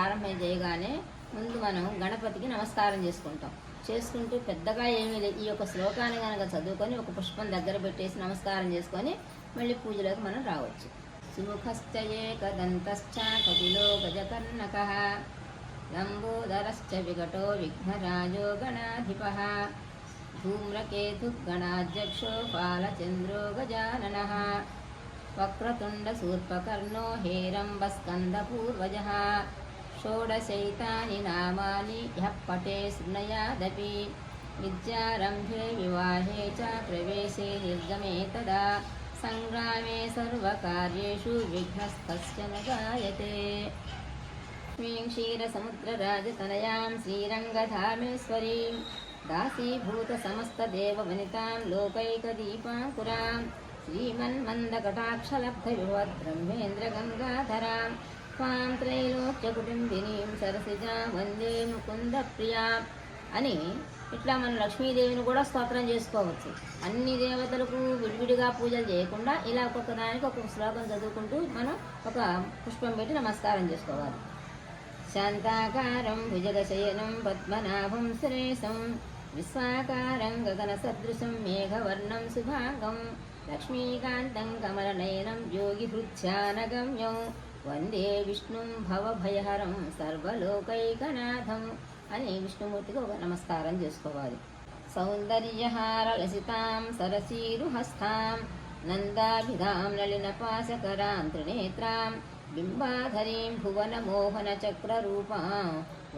ప్రారంభం చేయగానే ముందు మనం గణపతికి నమస్కారం చేసుకుంటాం. చేసుకుంటూ పెద్దగా ఏమీ ఈ యొక్క శ్లోకాన్ని కనుక చదువుకొని ఒక పుష్పం దగ్గర పెట్టేసి నమస్కారం చేసుకొని మళ్ళీ పూజలోకి మనం రావచ్చు. సుముఖస్థయే కదంతశ్చ కపిలో గజకర్ణక. లంబోదరశ్చ విఘటో విఘ్నరాజో గణాధిప. ధూమ్రకేతు గణాధ్యక్షో బాలచంద్రో గజానన. వక్రతుండ సూర్పకర్ణో హేరంబస్కంద పూర్వజ. नामानि यः पटे शृणयादपि विद्यारम्भे विवाहे च प्रवेशे निर्गमे तदा सङ्ग्रामे सर्वकार्येषु विघ्नस्तस्य न जायते लक्ष्मीं क्षीरसमुद्रराजतनयां श्रीरङ्गधामेश्वरीं दासीभूतसमस्तदेववनितां लोकैकदीपाङ्कुरां श्रीमन्मन्दकटाक्षलब्धविभवद्ब्रह्मेन्द्रगङ्गाधरां పుష్పాం త్రైలోక్యకుటుంబినీం సరసిజా వందే ముకుంద ప్రియా అని ఇట్లా మనం లక్ష్మీదేవిని కూడా స్తోత్రం చేసుకోవచ్చు. అన్ని దేవతలకు విడివిడిగా పూజలు చేయకుండా ఇలా ఒక్కొక్క దానికి ఒక్కొక్క శ్లోకం చదువుకుంటూ మనం ఒక పుష్పం పెట్టి నమస్కారం చేసుకోవాలి. శాంతాకారం భుజగశయనం పద్మనాభం శ్రేషం విశ్వాకారం గగన సదృశం మేఘవర్ణం శుభాంగం లక్ష్మీకాంతం కమలనయనం యోగి హృద్ధ్యానగమ్యం వందే విష్ణుం భవభయహరం సర్వలోకైకనాథం అని విష్ణుమూర్తికి ఒక నమస్కారం చేసుకోవాలి. సౌందర్యహారలసితాం సరసీరుహస్తాం నందాభిధాం నళినపాశకరాం త్రినేత్రాం బింబాధరీం భువనమోహనచక్రరూపాం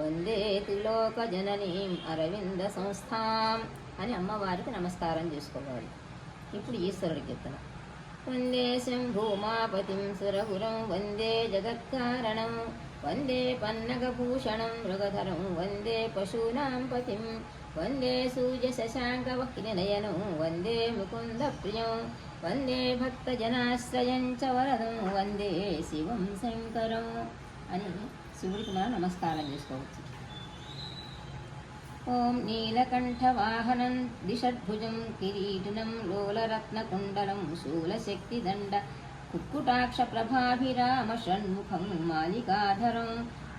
వందే త్రిలోకజననీం అరవింద సంస్థాం అని అమ్మవారికి నమస్కారం చేసుకోవాలి. ఇప్పుడు ఈశ్వరుడి కీర్తన వందే శంభూమాపతిం సురగురం వందే జగత్కారణం వందే పన్నగభూషణం మృగధరం వందే పశూనాం పతిం వందే సూర్య శశాంకవక్రినయనం వందే ముకుంద ప్రియం వందే భక్తజనాశ్రయం చ వరదం వందే శివం శంకరం అని శివుడికి మనం నమస్కారం చేసుకోవచ్చు। ఓం నీలకంఠవాహనం దిషద్భుజం కిరీటినం లోలరత్నకుండలం శూలశక్తిదండ కుక్కుటాక్షప్రభాభిరామ షణ్ముఖం మాలికాధరం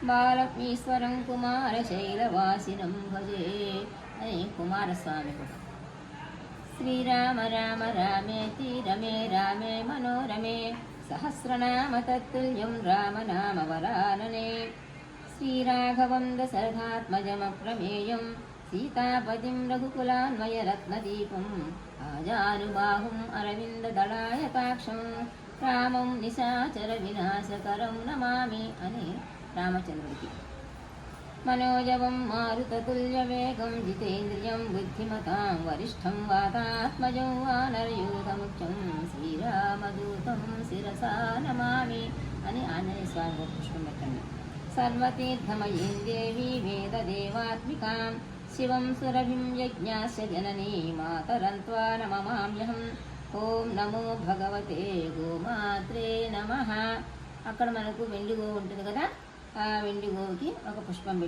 బాలమీశ్వరం కుమారశైలవాసినం భజే. అని కుమారస్వామి కూడా శ్రీరామ రామ రామేతి రమే రామే మనోరమే శ్రీరాఘవం దశరథాత్మజమప్రమేయం సీతాపతిం రఘుకులాన్వయరత్నదీపం ఆజానుబాహుం అరవిందదళాయతాక్షం రామం నిశాచర వినాశకరం నమామి అని రామచంద్రుడికి మనోజవం మారుతతుల్యవేగం జితేంద్రియం బుద్ధిమతాం వరిష్టం వాతాత్మజం వానరయూతముఖ్యం శ్రీరామదూతం శిరసా నమామి అని ఆంజనేయ స్వామి పుష్పం పెట్టండి సర్వతీర్థమయీం దేవీ వేదదేవాత్మికాం శివం సురభిం యజ్ఞాస్య జననీ మాతరంత్వా నమమామ్యహం ఓం నమో భగవతే గోమాత్రే నమ అక్కడ మనకు వెండి గోవు ఉంటుంది కదా? ఆ వెండి గోవుకి ఒక పుష్పం పెట్టి